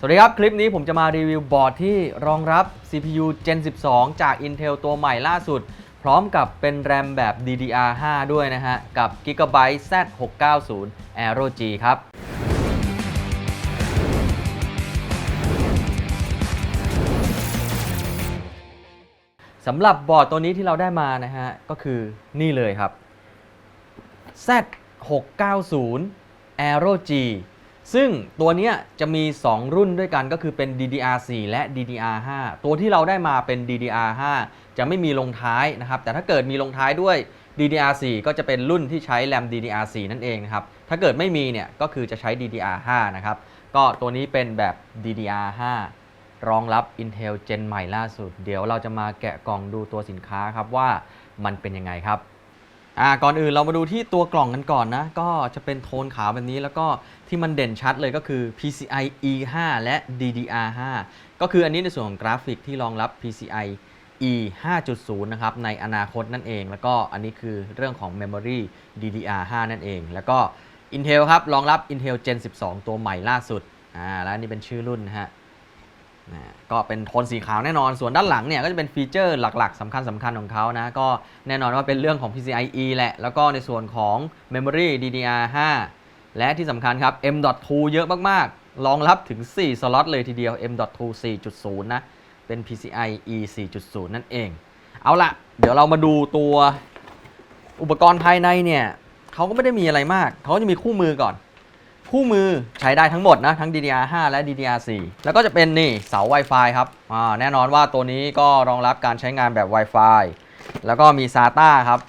สวัสดีครับ คลิปนี้ผมจะมารีวิวบอร์ดที่รองรับ CPU Gen 12 จาก Intel ตัวใหม่ล่าสุด พร้อมกับเป็นแรมแบบ DDR5 ด้วยนะฮะ กับ Gigabyte Z690 Aero G ครับสำหรับบอร์ดตัวนี้ที่เราได้มานะฮะ ก็คือนี่เลยครับ Z690 Aero G ซึ่งตัวนี้จะมี 2 รุ่นด้วยกันก็คือเป็น DDR4 และ DDR5 ตัวที่เราได้มาเป็น DDR5 จะไม่มีลงท้ายนะครับ แต่ถ้าเกิดมีลงท้ายด้วย DDR4 ก็จะเป็นรุ่นที่ใช้แรม DDR4 นั่นเองนะครับ ถ้าเกิดไม่มีเนี่ยก็คือจะใช้ DDR5 นะครับ ก็ตัวนี้เป็นแบบ DDR5 รองรับ Intel Gen ใหม่ล่าสุด เดี๋ยวเราจะมาแกะกล่องดูตัวสินค้าครับว่ามันเป็นยังไงครับ อ่าก่อนอื่นเรามาดูที่ตัวกล่องกันก่อนนะ ก็จะเป็นโทนขาวแบบนี้แล้วก็ที่มันเด่นชัดเลยก็คือ PCI E5 และ DDR5 ก็คืออันนี้ในส่วนของกราฟิกที่รองรับ PCI E 5.0 นะครับ ในอนาคตนั่นเอง แล้วก็อันนี้คือเรื่องของ Memory DDR5 นั่นเอง แล้วก็ Intel ครับ รองรับ Intel Gen 12 ตัวใหม่ล่าสุด อ่า แล้วนี่เป็นชื่อรุ่นนะฮะ นะก็เป็นโทนสีขาวแน่นอน ส่วนด้านหลังเนี่ยก็จะเป็นฟีเจอร์หลักๆสำคัญสำคัญของเขานะ ก็แน่นอนว่าเป็นเรื่องของ PCIe แหละ แล้วก็ในส่วนของ Memory DDR5 และที่สำคัญครับ M.2 เยอะมากๆ รองรับถึง 4 สล็อตเลยทีเดียว M.2 4.0 นะ เป็น PCIe 4.0 นั่นเอง เอาละเดี๋ยวเรามาดูตัวอุปกรณ์ภายในเนี่ยเขาก็ไม่ได้มีอะไรมาก เขาจะมีคู่มือก่อน คู่มือใช้ได้ทั้งหมดนะ ทั้ง DDR5 และ DDR4 แล้วก็จะเป็นนี่เสา Wi-Fi ครับอ่าแน่นอนว่าตัวนี้ก็รองรับการใช้งานแบบ Wi-Fi แล้วก็มี SATA ครับ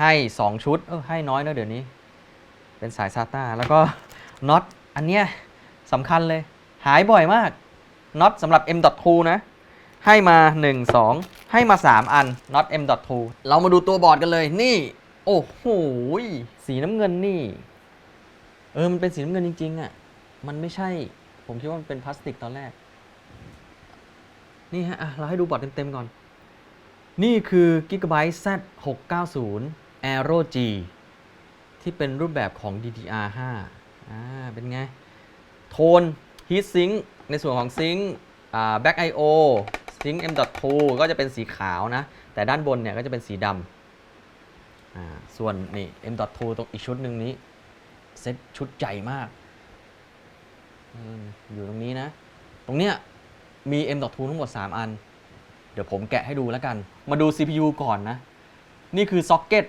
ให้ 2 ชุด เออให้น้อยนะเดี๋ยวนี้ เป็นสาย SATA แล้วก็น็อตอันเนี้ยสำคัญเลย หายบ่อยมากน็อตสำหรับ M.2 นะ ให้มา 1 2 ให้มา 3 อันน็อต M.2 เรามาดูตัวบอร์ดกันเลยนี่ โอ้โหสีน้ำเงินนี่ เออ มันเป็นสีน้ำเงินจริง ๆอะ มันไม่ใช่ ผมคิดว่ามันเป็นพลาสติกตอนแรก นี่ฮะอะเราให้ดูบอร์ดเต็ม ๆ ก่อน นี่คือ Gigabyte Z690 Aero G ที่เป็นรูปแบบของ DDR5 อ่า เป็นไง โทน Heat Sink ในส่วนของซิงค์อ่า Back IO ซิงค์ M.2 ก็จะเป็นสีขาวนะ แต่ด้านบนเนี่ยก็จะเป็นสีดำ อ่า ส่วนนี่ M.2 ตรงอีกชุดหนึ่งนี้ เซตชุดใหญ่มากอยู่ตรงนี้นะ ตรงเนี้ยมี M.2 ทั้งหมด 3 อัน เดี๋ยวผมแกะให้ดูแล้วกัน มาดู CPU ก่อนนะ นี่คือซ็อกเก็ต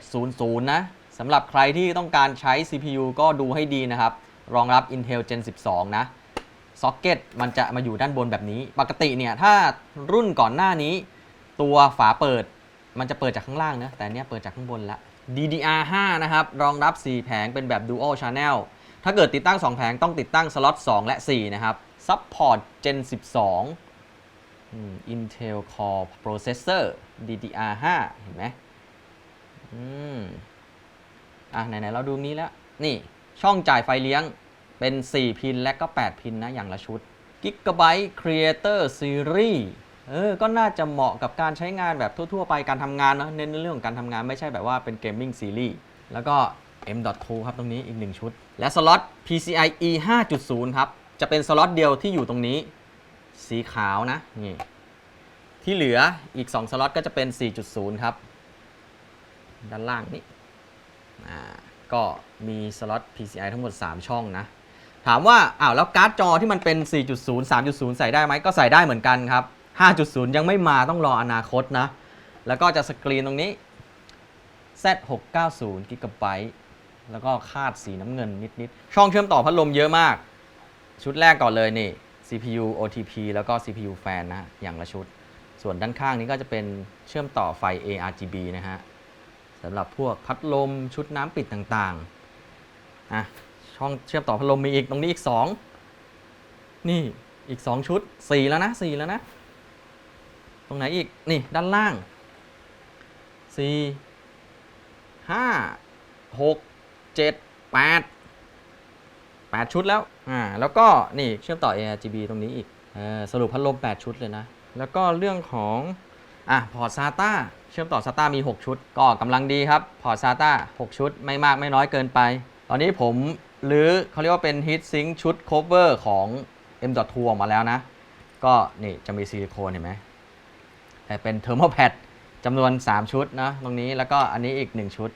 1700 นะสำหรับใครที่ต้องการใช้ CPU ก็ดูให้ดีนะครับ รองรับ Intel Gen 12 นะซ็อกเก็ตมันจะมาอยู่ด้านบนแบบนี้ ปกติเนี่ย ถ้ารุ่นก่อนหน้านี้ ตัวฝาเปิดมันจะเปิดจากข้างล่างนะ แต่เนี้ยเปิดจากข้างบนละ DDR5 นะครับ รองรับ 4 แผงเป็นแบบ Dual Channel ถ้าเกิดติดตั้ง 2 แผงต้องติดตั้งสล็อต 2 และ 4 นะครับ Support Gen 12 Intel Core Processor DDR5 เห็นไหมอืมอะไหน ๆ เราดูนี้แล้ว นี่ช่องจ่ายไฟเลี้ยงเป็น 4 พินและก็ 8 พินนะ อย่างละชุด Gigabyte Creator Series เออ ก็น่าจะเหมาะกับการใช้งานแบบทั่ว ๆ ไปการทำงานเนอะเน้นในเรื่องของการทำงานไม่ใช่แบบว่าเป็นเกมมิ่งซีรีส์แล้วก็ M.2 ครับตรงนี้อีก 1 ชุด และสล็อต PCIe 5.0 ครับ จะเป็นสล็อตเดียวที่อยู่ตรงนี้ สีขาวนะนี่ที่เหลืออีก 2 สล็อตก็จะเป็น 4.0 ครับ ด้านล่างนี้อ่าก็มีสล็อต PCI ทั้งหมด 3 ช่องนะ ถามว่าอ้าวแล้วการ์ดจอที่มันเป็น 4.0 3.0 ใส่ได้ไหมก็ใส่ได้เหมือนกันครับ 5.0 ยังไม่มาต้องรออนาคตนะ แล้วก็จะสกรีนตรงนี้ Z690 g b แล้วก็คาดสีน้ำเงินนิด ๆ ช่องเชื่อมต่อพัดลมเยอะมาก ชุดแรกก่อนเลยนี่ CPU OTP แล้วก็ CPU fan นะ อย่างละชุด ส่วนด้านข้างนี้ก็จะเป็นเชื่อมต่อไฟ ARGB นะฮะสำหรับพวกพัดลมชุดน้ำปิดต่าง ๆ อะ ช่องเชื่อมต่อพัดลมมีอีกตรงนี้อีก 2 นี่อีก 2 ชุด 4 แล้วนะ 4 แล้วนะ ตรงไหนอีก นี่ด้านล่าง 4 5 6 7 8 8 ชุดแล้ว อ่า แล้วก็นี่เชื่อมต่อ ARGB ตรงนี้อีกเออสรุปพัดลม 8 ชุดเลยนะ แล้วก็เรื่องของ อะ พอร์ต SATA เชื่อมต่อ SATA มี 6 ชุด ก็กำลังดีครับ พอร์ต SATA 6 ชุด ไม่มากไม่น้อยเกินไป ตอนนี้ผมหรือเขาเรียกว่าเป็น Heat Sink ชุด cover ของ M.2 ออกมาแล้วนะ ก็นี่จะมีซิลิโคนเห็นไหม เป็นเทอร์โมแพดจำนวน 3 ชุดนะตรงนี้แล้วก็อันนี้อีก 1 ชุด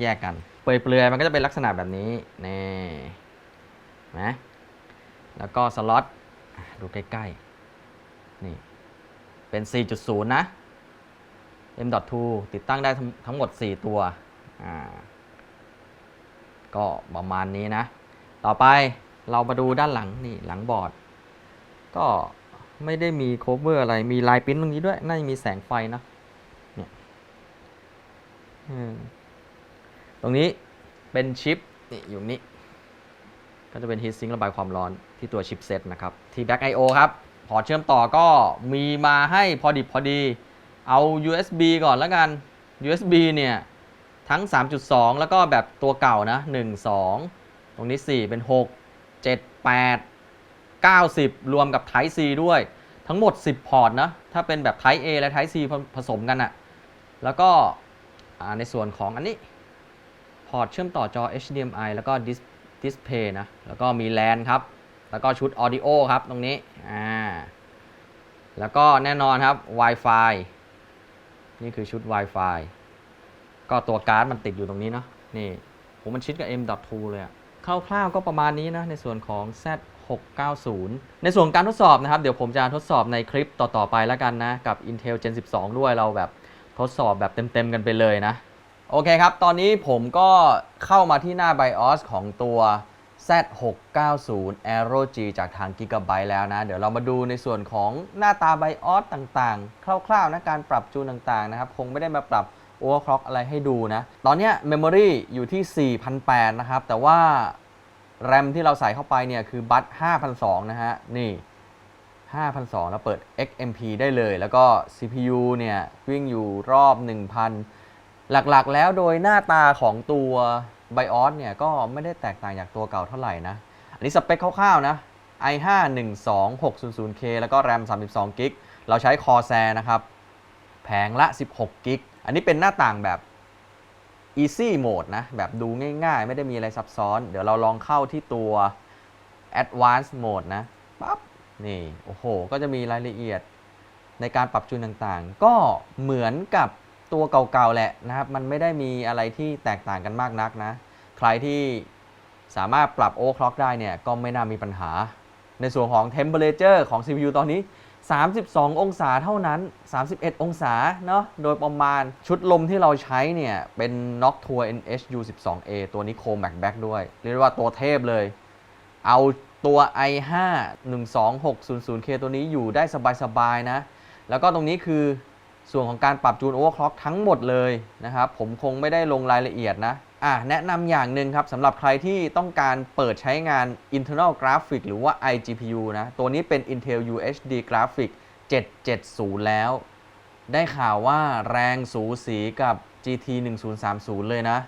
แยกกัน เปลือยๆมันก็จะเป็นลักษณะแบบนี้นี่นะแล้วก็สล็อตดูใกล้ๆนี่เป็น 4.0 นะ M.2 ติดตั้งได้ทั้งทั้งหมด 4 ตัวอ่าก็ประมาณนี้นะ ต่อไปเรามาดูด้านหลังนี่หลังบอร์ด ก็ ไม่ได้มีโคเวอร์อะไร มีลายปิ้นตรงนี้ด้วย น่าจะมีแสงไฟนะ เนี่ยตรงนี้เป็นชิป นี่อยู่นี้ ก็จะเป็นฮีทซิงค์ระบายความร้อนที่ตัวชิปเซ็ตนะครับ ที่ Back I/O ครับ พอร์ตเชื่อมต่อก็มีมาให้พอดิบพอดี เอา USB ก่อนแล้วกัน USB เนี่ย ทั้ง 3.2 แล้วก็แบบตัวเก่านะ 1 2 ตรงนี้ 4 เป็น 6 7 8 90 รวมกับ Type C ด้วย ทั้งหมด 10 พอร์ตนะ ถ้าเป็นแบบ Type A และ Type C ผผสมกันอะแล้วก็ในส่วนของอันนี้ พอร์ตเชื่อมต่อจอ HDMI แล้วก็ดิสดิสเพย์นะ แล้วก็มี LAN ครับ แล้วก็ชุด Audio ครับตรงนี้ อ่า แล้วก็แน่นอนครับ Wi-Fi นี่คือชุด Wi-Fi ก็ตัวการ์ดมันติดอยู่ตรงนี้เนาะ นี่ผมมันชิดกับ M.2 เลยอะคร่าวๆก็ประมาณนี้นะ ในส่วนของ 690 ในส่วนการทดสอบนะครับ เดี๋ยวผมจะทดสอบในคลิปต่อ ๆ ไปแล้วกันนะ กับ Intel Gen 12 ด้วยเราแบบทดสอบแบบเต็ม ๆ กันไปเลยนะ โอเคครับ ตอนนี้ผมก็เข้ามาที่หน้า BIOS ของตัว Z690 Aero G จากทาง Gigabyte แล้วนะ เดี๋ยวเรามาดูในส่วนของหน้าตา BIOS ต่างๆ คร่าวๆนะการปรับจูนต่างๆนะครับ คงไม่ได้มาปรับ overclock อะไรให้ดูนะ ตอนนี้ย memory อยู่ที่4,800นะครับ แต่ว่า RAM ที่เราใส่เข้าไปเนี่ยคือบัต5,200นะฮะ นี่5,200แล้วเปิด XMP ได้เลย แล้วก็ CPU เนี่ยวิ่งอยู่รอบ 1,000 หลักๆ แล้วโดยหน้าตาของตัว BIOS เนี่ยก็ไม่ได้แตกต่างจากตัวเก่าเท่าไหร่นะ อันนี้สเปคคร่าวๆนะ i5 12600K แล้วก็ RAM 32 g b เราใช้ Corsair นะครับ แผงละ 16 g b อันนี้เป็นหน้าต่างแบบ easy mode นะ แบบดูง่ายๆ ไม่ได้มีอะไรซับซ้อน เดี๋ยวเราลองเข้าที่ตัว advanced mode นะปั๊บนี่ โอ้โห ก็จะมีรายละเอียดในการปรับจูนต่างๆ ก็เหมือนกับตัวเก่าๆ แหละนะครับ มันไม่ได้มีอะไรที่แตกต่างกันมากนักนะ ใครที่สามารถปรับ overclock ได้เนี่ย ก็ไม่น่ามีปัญหา ในส่วนของ temperature ของ CPU ตอนนี้ 32 องศาเท่านั้น 31 องศาเนาะ โดยประมาณชุดลมที่เราใช้เนี่ย เป็น Noctua NHU 12A ตัวนี้ Comac Back ด้วย เรียกว่าตัวเทพเลย เอาตัว i5 12600K ตัวนี้อยู่ได้สบายๆนะ แล้วก็ตรงนี้คือส่วนของการปรับจูน overclock ทั้งหมดเลยนะครับ ผมคงไม่ได้ลงรายละเอียดนะ อะแนะนำอย่างหนึ่งครับสำหรับใครที่ต้องการเปิดใช้งาน internal graphic หรือว่า iGPU นะ ตัวนี้เป็น Intel UHD Graphic 770 แล้ว ได้ข่าวว่าแรงสูสีกับ GT 1030 เลยนะ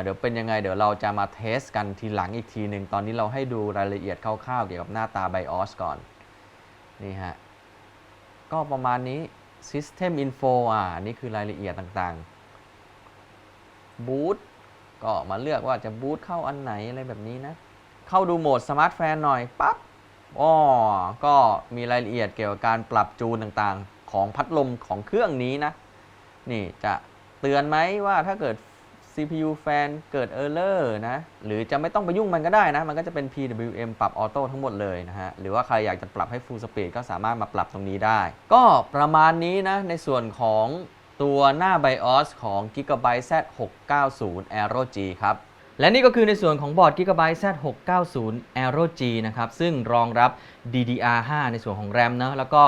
เดี๋ยวเป็นยังไง เดี๋ยวเราจะมาเทสกันทีหลังอีกทีหนึ่ง ตอนนี้เราให้ดูรายละเอียดคร่าวๆ เกี่ยวกับหน้าตา BIOS ก่อน นี่ฮะ ก็ประมาณนี้ System Info อ่านี่คือรายละเอียดต่างๆ บูตก็มาเลือกว่าจะบูตเข้าอันไหนอะไรแบบนี้นะ เข้าดูโหมด Smart Fan หน่อยปั๊บอ๋อก็มีรายละเอียดเกี่ยวกับการปรับจูนต่างๆ ของพัดลมของเครื่องนี้นะ นี่จะเตือนไหมว่าถ้าเกิด CPU แฟนเกิด Error นะ หรือจะไม่ต้องไปยุ่งมันก็ได้นะ มันก็จะเป็น PWM ปรับออโต้ทั้งหมดเลยนะฮะ หรือว่าใครอยากจะปรับให้ Full Speed ก็สามารถมาปรับตรงนี้ได้ ก็ประมาณนี้นะ ในส่วนของ ตัวหน้า BIOS ของ Gigabyte Z690 Aero G ครับ และนี่ก็คือในส่วนของบอร์ด Gigabyte Z690 Aero G นะครับ ซึ่งรองรับ DDR5 ในส่วนของ RAM นะแล้วก็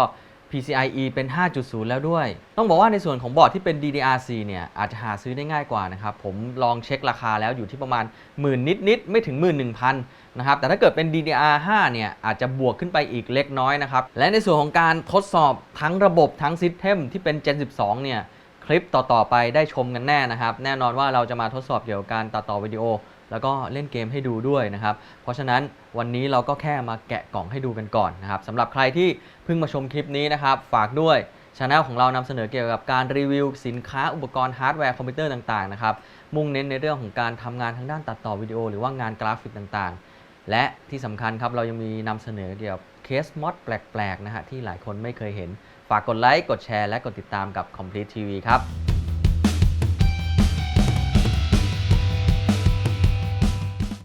PCIe เป็น 5.0 แล้วด้วย ต้องบอกว่าในส่วนของบอร์ดที่เป็น DDR4 เนี่ย อาจจะหาซื้อได้ง่ายกว่านะครับ ผมลองเช็คราคาแล้วอยู่ที่ประมาณหมื่นนิดๆไม่ถึง 11,000นะครับ แต่ถ้าเกิดเป็น DDR5 เนี่ย อาจจะบวกขึ้นไปอีกเล็กน้อยนะครับ และในส่วนของการทดสอบทั้งระบบทั้งซิสเต็มที่เป็น Gen 12 เนี่ย คลิปต่อๆไปได้ชมกันแน่นะครับ แน่นอนว่าเราจะมาทดสอบเกี่ยวกับการตัดต่อวิดีโอ แล้วก็เล่นเกมให้ดูด้วยนะครับ เพราะฉะนั้นวันนี้เราก็แค่มาแกะกล่องให้ดูกันก่อนนะครับสำหรับใครที่เพิ่งมาชมคลิปนี้นะครับ ฝากด้วยช anel ของเรานำเสนอเกี่ยวกับการรีวิวสินค้าอุปกรณ์ฮาร์ดแวร์คอมพิวเตอร์ต่างๆนะครับ มุ่งเน้นในเรื่องของการทำงานทางด้านตัดต่อวิดีโอ หรือว่างานกราฟิกต่างๆ และที่สำคัญครับเรายังมีนำเสนอเกี่ยวกับเคสมอดแปลกๆนะฮะที่หลายคนไม่เคยเห็น ฝากกดไลค์ กดแชร์ และกดติดตามกับ Complete TV ครับ